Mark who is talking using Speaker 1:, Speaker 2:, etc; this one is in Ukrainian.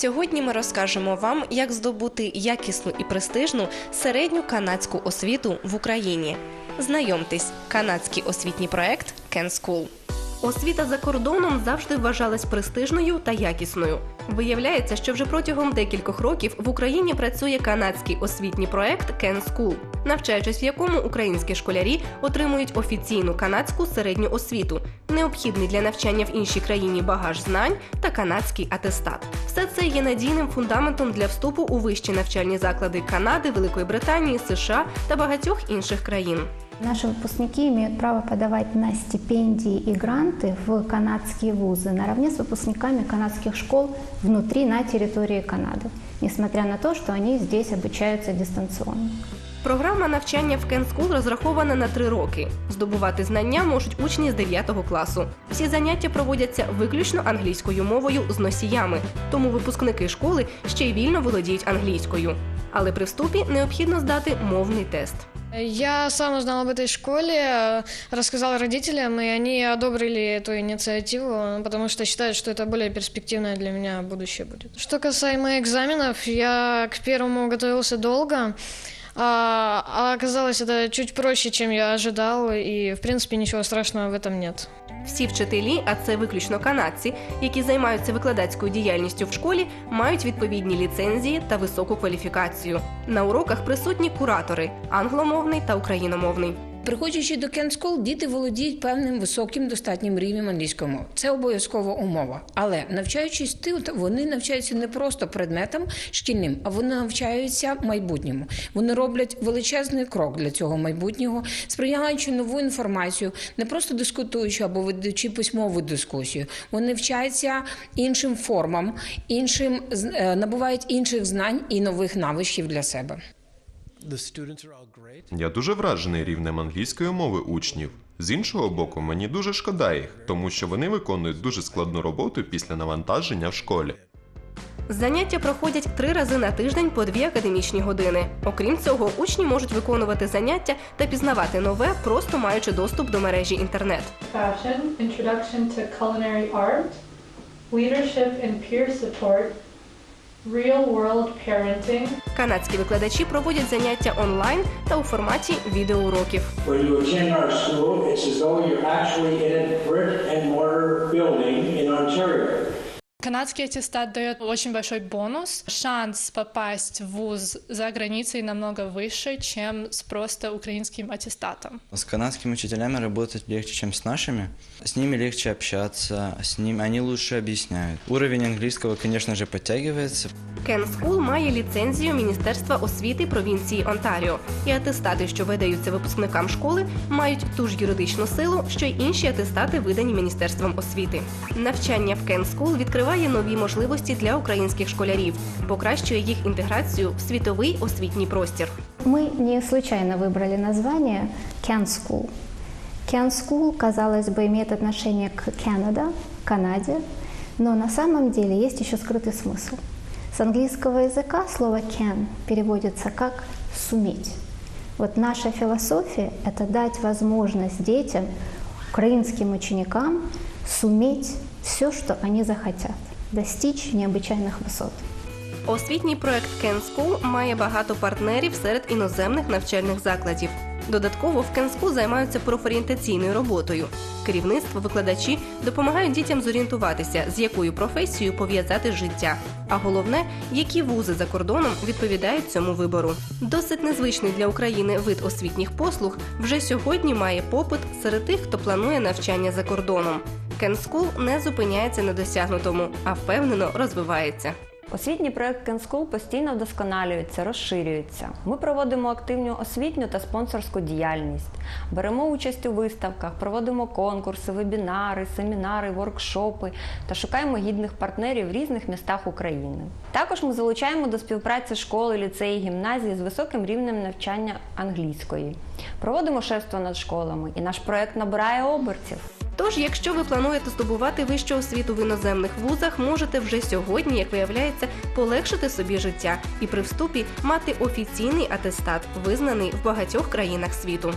Speaker 1: Сьогодні ми розкажемо вам, як здобути якісну і престижну середню канадську освіту в Україні. Знайомтесь, канадський освітній проект Кен School. Освіта за кордоном завжди вважалась престижною та якісною. Виявляється, що вже протягом декількох років в Україні працює канадський освітній проект Can School, навчаючись в якому українські школярі отримують офіційну канадську середню освіту, необхідний для навчання в іншій країні багаж знань та канадський атестат. Все це є надійним фундаментом для вступу у вищі навчальні заклади Канади, Великої Британії, США та багатьох інших країн.
Speaker 2: Наши выпускники имеют право подавать на стипендии и гранты в канадские вузы наравне с выпускниками канадских школ внутри, на территории Канады, несмотря на то, что они здесь обучаются дистанционно.
Speaker 1: Програма навчання в Can School розрахована на три роки. Здобувати знання можуть учні з 9 класу. Всі заняття проводяться виключно англійською мовою з носіями, тому випускники школи ще й вільно володіють англійською. Але при вступі необхідно здати мовний тест.
Speaker 3: Я сам узнал об этой школе, э, рассказал родителям, и они одобрили эту инициативу, потому что считают, что это более перспективное для меня будущее будет. Что касаемо экзаменов, я к первому готовился долго, а, а оказалось это чуть проще, чем я ожидал, и в принципе ничего страшного в этом нет.
Speaker 1: Всі вчителі, а це виключно канадці, які займаються викладацькою діяльністю в школі, мають відповідні ліцензії та високу кваліфікацію. На уроках присутні куратори англомовний та україномовний.
Speaker 4: Приходячи до School, діти володіють певним високим достатнім рівнем англійської мови. Це обов'язкова умова. Але навчаючись тут, вони навчаються не просто предметам шкільним, а вони навчаються майбутньому. Вони роблять величезний крок для цього майбутнього, сприймаючи нову інформацію, не просто дискутуючи або ведучи письмову дискусію. Вони вчаться іншим формам, іншим е, набувають інших знань і нових навичків для себе.
Speaker 5: Я дуже вражений рівнем англійської мови учнів. З іншого боку, мені дуже шкода їх, тому що вони виконують дуже складну роботу після навантаження в школі.
Speaker 1: Заняття проходять три рази на тиждень по дві академічні години. Окрім цього, учні можуть виконувати заняття та пізнавати нове, просто маючи доступ до мережі інтернет.
Speaker 6: Fashion, Introduction to Culinary Art, Leadership and Peer Support, Real World Parenting,
Speaker 1: Канадські викладачі проводять заняття онлайн та у форматі відеоуроків.
Speaker 7: When you attend our school,
Speaker 8: Канадский аттестат дает очень большой бонус. Шанс попасть в вуз за границей намного выше, чем с просто украинским аттестатом.
Speaker 9: С канадскими учителями работать легче, чем с нашими. С ними легче общаться, с ними они лучше объясняют. Уровень английского, конечно же, подтягивается.
Speaker 1: Кен Скул має ліцензію Міністерства освіти провінції Онтаріо, і атестати, що видаються випускникам школи, мають ту ж юридичну силу, що й інші атестати, видані Міністерством освіти. Навчання в Кен Скул відкриває нові можливості для українських школярів, покращує їх інтеграцію в світовий освітній простір.
Speaker 2: Мы не случайно выбрали название Can School. Can School, казалось бы, имеет отношение к Canada, Канаде, но на самом деле есть еще скрытый смысл. С английского языка слово can переводится как «суметь». Вот наша философия – это дать возможность детям, украинским ученикам, суметь все, что они захотят, достичь необычайных высот.
Speaker 1: Освітній проект Ken School має багато партнерів серед іноземних навчальних закладів. Додатково в Ken займаються профорієнтаційною роботою. Керівництво, викладачі допомагають дітям зорієнтуватися, з якою професією пов'язати життя. А головне, які вузи за кордоном відповідають цьому вибору. Досить незвичний для України вид освітніх послуг вже сьогодні має попит серед тих, хто планує навчання за кордоном. School не зупиняється на досягнутому, а впевнено розвивається.
Speaker 10: Освітній проект CanSchool постійно вдосконалюється, розширюється. Ми проводимо активну освітню та спонсорську діяльність, беремо участь у виставках, проводимо конкурси, вебінари, семінари, воркшопи та шукаємо гідних партнерів в різних містах України. Також ми залучаємо до співпраці школи, ліцеї, гімназії з високим рівнем навчання англійської. Проводимо шефство над школами, і наш проект набирає обертів.
Speaker 1: Тож, якщо ви плануєте здобувати вищу освіту в іноземних вузах, можете вже сьогодні, як виявляється, полегшити собі життя і при вступі мати офіційний атестат, визнаний в багатьох країнах світу.